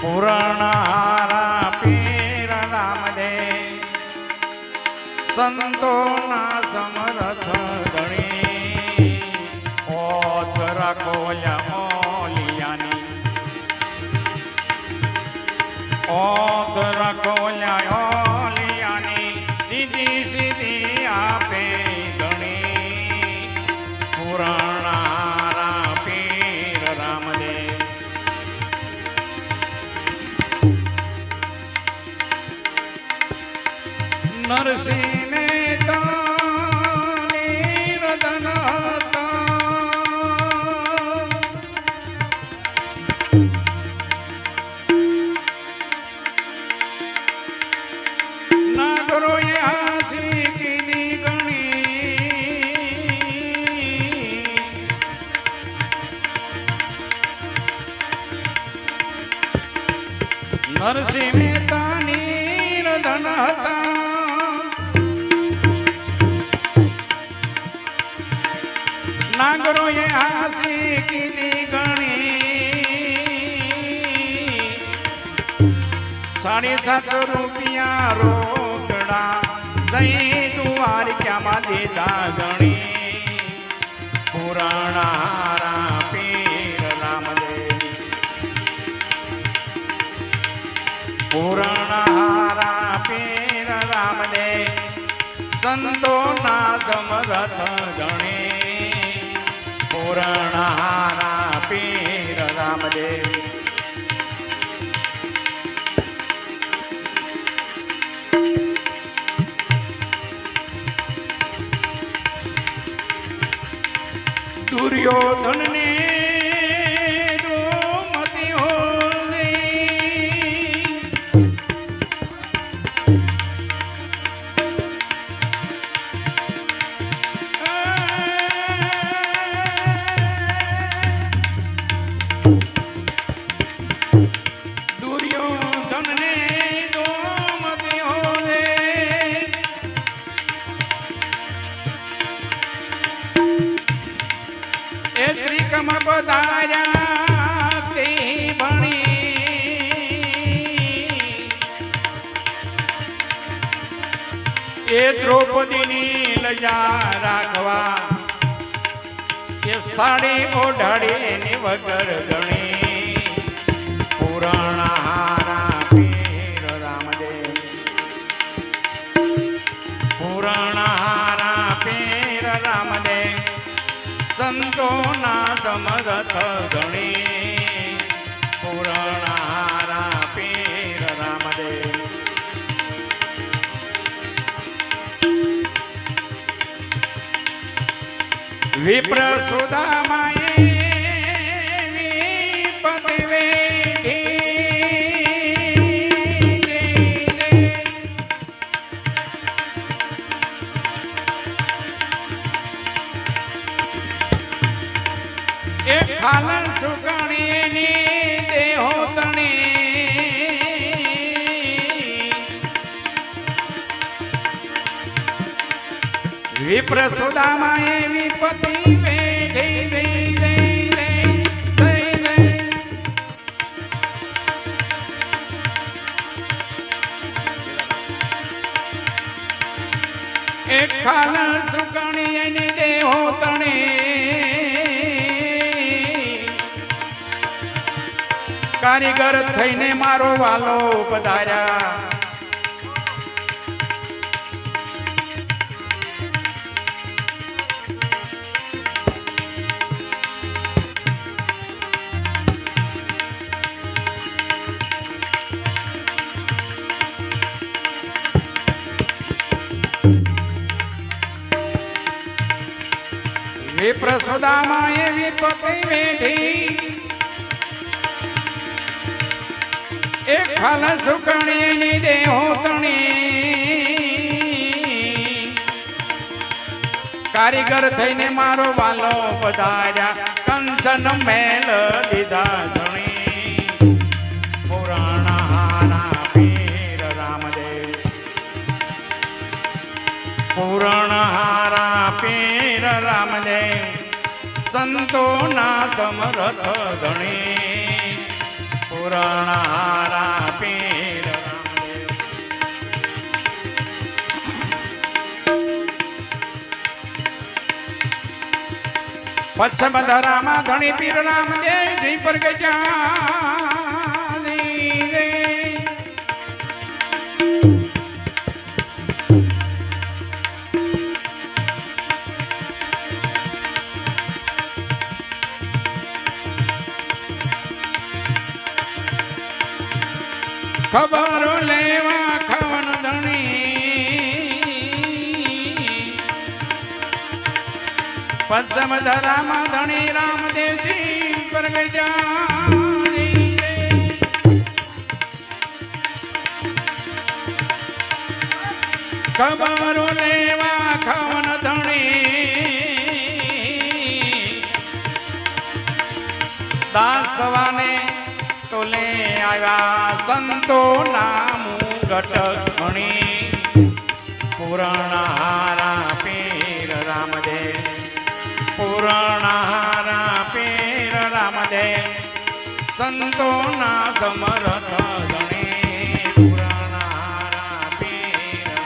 પૂરણહારા પીર રામદે. સંતોના સમરથ ગણી. ઓત રાખો હાંસી કીધી ઘણી. નરસિંહ મહેતા નિરધન હતા નાગરોએ હાસી કીધી ગણી સાડી સાત રૂપિયા રોકડા જઈ દ્વારિકામાં દેતા ગણી પુરાણા હારા પીર રામદેવ પુરાણા હારા પીર રામદેવ સંતોના સમરથ ગણી પુરાણા હારા પીર રામદેવ. દુર્યોધન પધાર્યા તે ભણી એ દ્રૌપદીની લજા રાખવા, એ સાડી ઓઢાડી એની વગર ગણી પુરાણા હારા પીર રામદેવ. પુરાણા સંતોના સમરથ ગણી. પુરાણા હારા પીર રામદેવ. વિપ્ર સુદામાએ દઈ દઈ દઈ. એક ખાલ સુગણીની દેહો તણી કારીગર થઈને મારો વાલો પધાર્યા વિપ્ર સુદામાએ વિપતિ વેઠી એક ખાલ સુકણીની દેહો તણી કારીગર થઈને મારો વાલો પધાર્યા, કંચન મેલ દીધા ધણી. રામદેવ સંતોના સમરથ ગણી. પુરાણારા પીર પચ્છ બધા રામા ધણી પીર રામદેવ જય પર ગયા ખબર લેવા ખવન ધણી પદ્મ ધરામાં ધણી રામદેવજી પરગજાની રે. ખબરો લેવા ખવન ધણી દાસવાને તો લે આવ્યા સંતો નામું ઘટક ઘણી પુરાણારા પીર રામદેવ. પુરાણારા પીર રામદેવ. સંતોના સમરથ ધણી